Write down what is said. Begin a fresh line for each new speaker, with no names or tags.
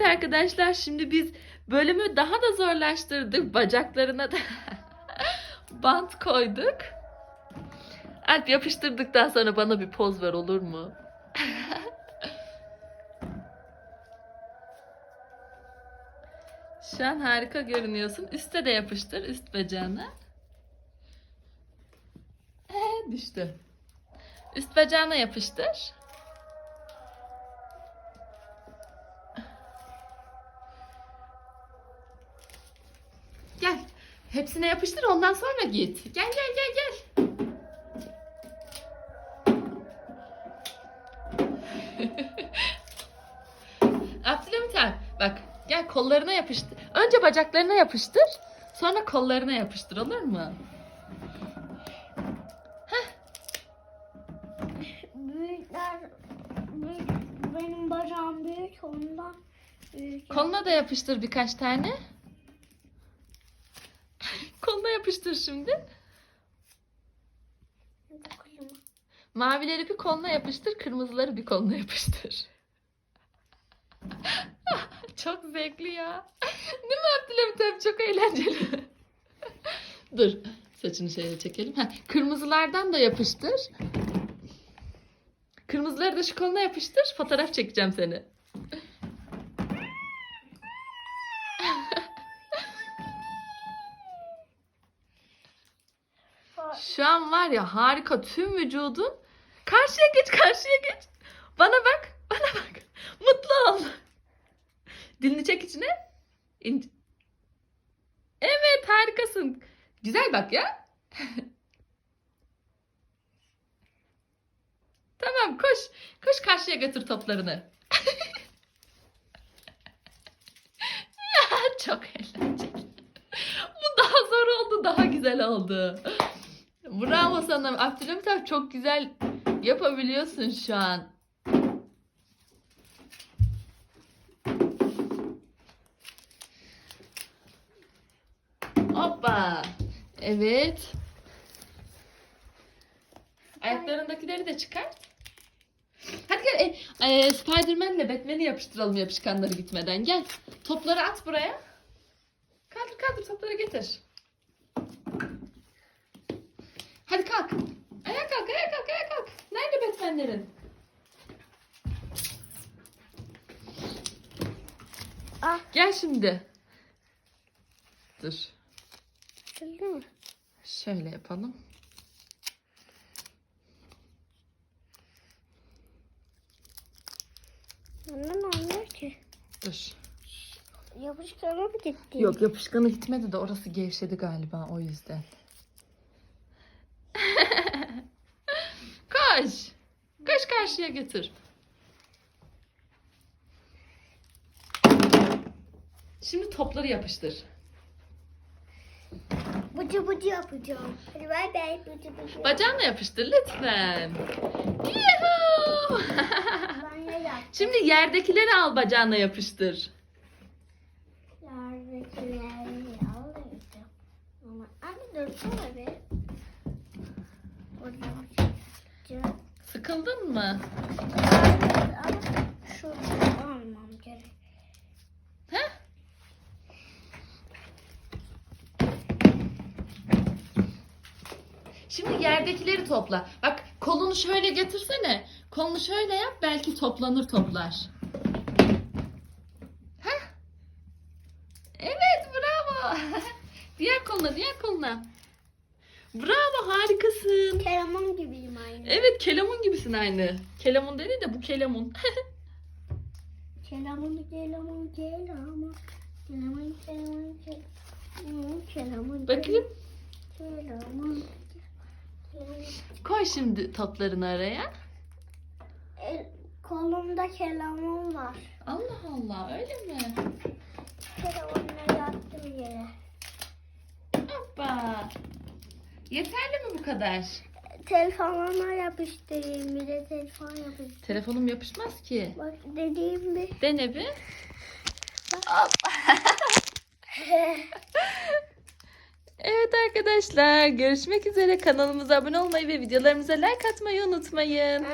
Evet arkadaşlar şimdi biz bölümü daha da zorlaştırdık. Bacaklarına da bant koyduk. Alp yapıştırdıktan sonra bana bir poz ver olur mu? Şu an harika görünüyorsun. Üste de yapıştır üst bacağına. Ee, düştü. Üst bacağına yapıştır. Gel. Hepsine yapıştır ondan sonra git. Gel gel gel gel. Abdülhamit abi, bak gel kollarına yapıştır. Önce bacaklarına yapıştır. Sonra kollarına yapıştır olur mu?
Büyükler, büyük, benim bacağım büyük ondan büyük.
Koluna da yapıştır birkaç tane. Yapıştır şimdi. Mavileri bir koluna yapıştır, kırmızıları bir koluna yapıştır. çok zevkli ya. Değil mi Abdülhamit abi? Çok eğlenceli. Dur. Saçını şöyle çekelim. Ha, kırmızılardan da yapıştır. Kırmızıları da şu koluna yapıştır. Fotoğraf çekeceğim seni. Şu an var ya harika tüm vücudun. Karşıya geç, karşıya geç. Bana bak, bana bak. Mutlu ol. Dilini çek içine. İn- Evet, harikasın. Güzel bak ya. tamam, koş. Koş karşıya götür toplarını. ya çok eğlenceli. Bu daha zor oldu, daha güzel oldu. Bravo sana. Abdülhamit çok güzel yapabiliyorsun şu an. Hoppa. Evet. Ayaklarındakileri de çıkar. Hadi gel. E, e, Spiderman'le Batman'i yapıştıralım yapışkanları gitmeden. Gel. Topları at buraya. Kaldır kaldır topları getir. Hadi kalk. Ayağa kalk, ayağa kalk, ayağa kalk. Nerede Batman'lerin?
Ah.
Gel şimdi. Dur.
Açıldı mı?
Şöyle yapalım.
Ondan olmuyor ki.
Dur.
Yapışkanı mı gitti?
Yok yapışkanı gitmedi de orası gevşedi galiba o yüzden. Koş. Koş karşıya götür. Şimdi topları yapıştır.
Bıcı bıcı yapacağım. Hadi bay bay bıcı bıcı.
Bacağına yapıştır lütfen. Yuhuu.
Ben?
Şimdi yerdekileri al bacağına yapıştır.
Yerdekileri alayım. Ama anne dursana
mı? Şimdi yerdekileri topla. Bak kolunu şöyle getirsene. Kolunu şöyle yap belki toplanır toplar. Heh. Evet bravo. diğer koluna diğer koluna. Bravo harikasın.
Keraman gibiyim
Evet kelamun gibisin aynı. Kelamun dedi de bu kelamun.
Kelamun, kelamun, kelamun. Kelamun, kelamun, kelamun. Kelamun,
Bakayım.
Kelamun.
Koy şimdi toplarını araya.
E, kolumda kelamun var.
Allah Allah öyle mi?
Kelamunla yattım yere.
Hoppa. Yeterli mi bu kadar?
Telefonuma yapıştırayım. Bir de telefon yapıştırayım.
Telefonum yapışmaz ki.
Bak dediğim bir.
Dene bir. Evet arkadaşlar görüşmek üzere kanalımıza abone olmayı ve videolarımıza like atmayı unutmayın.